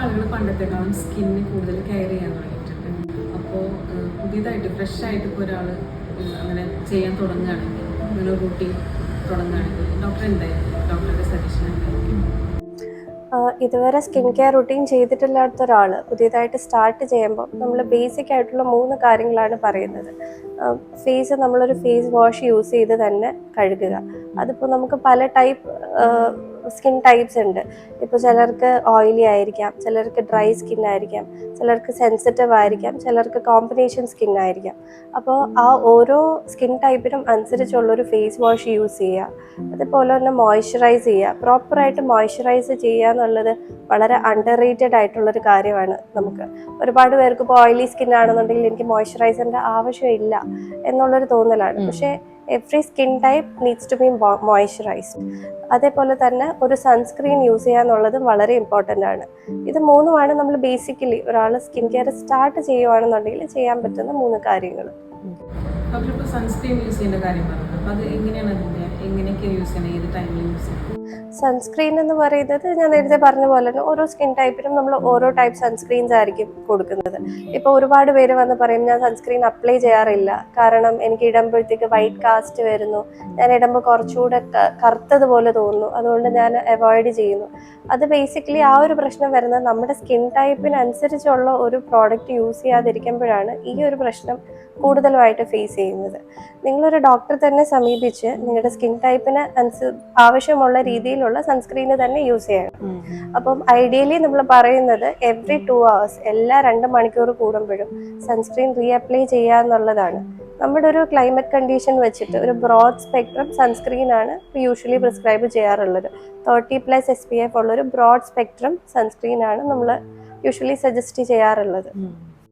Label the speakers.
Speaker 1: നേരത്തെക്കാളും skin കൂടുതൽ care ചെയ്യാൻ തുടങ്ങിയിട്ടുണ്ട്. അപ്പോൾ പുതിയതായിട്ട് ഫ്രഷ് ആയിട്ട് ഇപ്പോൾ ഒരാൾ അങ്ങനെ ചെയ്യാൻ തുടങ്ങുകയാണെങ്കിൽ അങ്ങനെ റൂട്ടി തുടങ്ങുകയാണെങ്കിൽ ഡോക്ടർ എന്തായിരിക്കും ഡോക്ടറുടെ സജഷൻ എന്തായിരിക്കും?
Speaker 2: ഇതുവരെ സ്കിൻ കെയർ റുട്ടീൻ ചെയ്തിട്ടില്ലാത്ത ഒരാൾ പുതിയതായിട്ട് സ്റ്റാർട്ട് ചെയ്യുമ്പോൾ നമ്മൾ ബേസിക് ആയിട്ടുള്ള മൂന്ന് കാര്യങ്ങളാണ് പറയുന്നത്. ഫേസ് നമ്മളൊരു ഫേസ് വാഷ് യൂസ് ചെയ്ത് തന്നെ കഴുകുക. അതിപ്പോൾ നമുക്ക് പല ടൈപ്പ് സ്കിൻ ടൈപ്സ് ഉണ്ട്. ഇപ്പോൾ ചിലർക്ക് ഓയിലി ആയിരിക്കാം ചിലർക്ക് ഡ്രൈ സ്കിൻ ആയിരിക്കാം ചിലർക്ക് സെൻസിറ്റീവ് ആയിരിക്കാം ചിലർക്ക് കോമ്പിനേഷൻ സ്കിൻ ആയിരിക്കാം. അപ്പോൾ ആ ഓരോ സ്കിൻ ടൈപ്പിനും അനുസരിച്ചുള്ളൊരു ഫേസ് വാഷ് യൂസ് ചെയ്യുക. അതുപോലെ തന്നെ മോയ്സ്ചറൈസ് ചെയ്യുക. പ്രോപ്പറായിട്ട് മോയ്സ്ചറൈസ് ചെയ്യുക എന്നുള്ളത് വളരെ അണ്ടർ റേറ്റഡ് ആയിട്ടുള്ളൊരു കാര്യമാണ് നമുക്ക്. ഒരുപാട് പേർക്ക് ഇപ്പോൾ ഓയിലി സ്കിൻ ആണെന്നുണ്ടെങ്കിൽ എനിക്ക് മോയ്സ്ചറൈസറിന്റെ ആവശ്യമില്ല എന്നുള്ളൊരു തോന്നലാണ്. പക്ഷേ every skin type needs to be moisturised അതേപോലെ തന്നെ ഒരു സൺസ്ക്രീൻ യൂസ് ചെയ്യുക വളരെ ഇമ്പോർട്ടന്റ് ആണ്. ഇത് മൂന്നുമാണ് നമ്മൾ ബേസിക്കലി ഒരാൾ സ്കിൻ കെയർ സ്റ്റാർട്ട് ചെയ്യുവാണെന്നുണ്ടെങ്കിൽ ചെയ്യാൻ പറ്റുന്ന മൂന്ന് കാര്യങ്ങൾ
Speaker 1: ഇപ്പോൾ സൺസ്ക്രീൻ യൂസ് ചെയ്യേണ്ട കാര്യം പറഞ്ഞത് അത് എങ്ങനെയാണ്
Speaker 2: സൺസ്ക്രീൻ എന്ന് പറയുന്നത് ഞാൻ നേരത്തെ പറഞ്ഞ പോലെ തന്നെ ഓരോ സ്കിൻ ടൈപ്പിനും നമ്മൾ ഓരോ ടൈപ്പ് സൺസ്ക്രീൻസ് ആയിരിക്കും കൊടുക്കുന്നത്. ഇപ്പോൾ ഒരുപാട് പേര് വന്ന് പറയും ഞാൻ സൺസ്ക്രീൻ അപ്ലൈ ചെയ്യാറില്ല. കാരണം എനിക്ക് ഇടുമ്പോഴത്തേക്ക് വൈറ്റ് കാസ്റ്റ് വരുന്നു. ഞാൻ ഇടുമ്പോൾ കുറച്ചുകൂടെ കറുത്തതുപോലെ തോന്നുന്നു. അതുകൊണ്ട് ഞാൻ അവോയ്ഡ് ചെയ്യുന്നു. അത് ബേസിക്കലി ആ ഒരു പ്രശ്നം വരുന്നത് നമ്മുടെ സ്കിൻ ടൈപ്പിനനുസരിച്ചുള്ള ഒരു പ്രോഡക്റ്റ് യൂസ് ചെയ്യാതിരിക്കുമ്പോഴാണ് ഈ ഒരു പ്രശ്നം കൂടുതലുമായിട്ട് ഫേസ് ചെയ്യുന്നത്. നിങ്ങളൊരു ഡോക്ടറെ തന്നെ സമീപിച്ച് നിങ്ങളുടെ സ്കിൻ ടൈപ്പിന് ആവശ്യമുള്ള രീതിയിലുള്ള സൺസ്ക്രീന് തന്നെ യൂസ് ചെയ്യണം. അപ്പം ഐഡിയലി നമ്മൾ പറയുന്നത് എവറി ടു അവേഴ്സ് എല്ലാ രണ്ട് മണിക്കൂർ കൂടുമ്പോഴും സൺസ്ക്രീൻ റീഅപ്ലൈ ചെയ്യുക എന്നുള്ളതാണ്. നമ്മുടെ ഒരു ക്ലൈമറ്റ് കണ്ടീഷൻ വെച്ചിട്ട് ഒരു ബ്രോഡ് സ്പെക്ട്രം സൺസ്ക്രീൻ ആണ് യൂഷ്വലി പ്രിസ്ക്രൈബ് ചെയ്യാറുള്ളത്. Thirty plus S P F ഉള്ള ഒരു ബ്രോഡ് സ്പെക്ട്രം സൺസ്ക്രീൻ ആണ് നമ്മൾ യൂഷ്വലി സജസ്റ്റ് ചെയ്യാറുള്ളത്.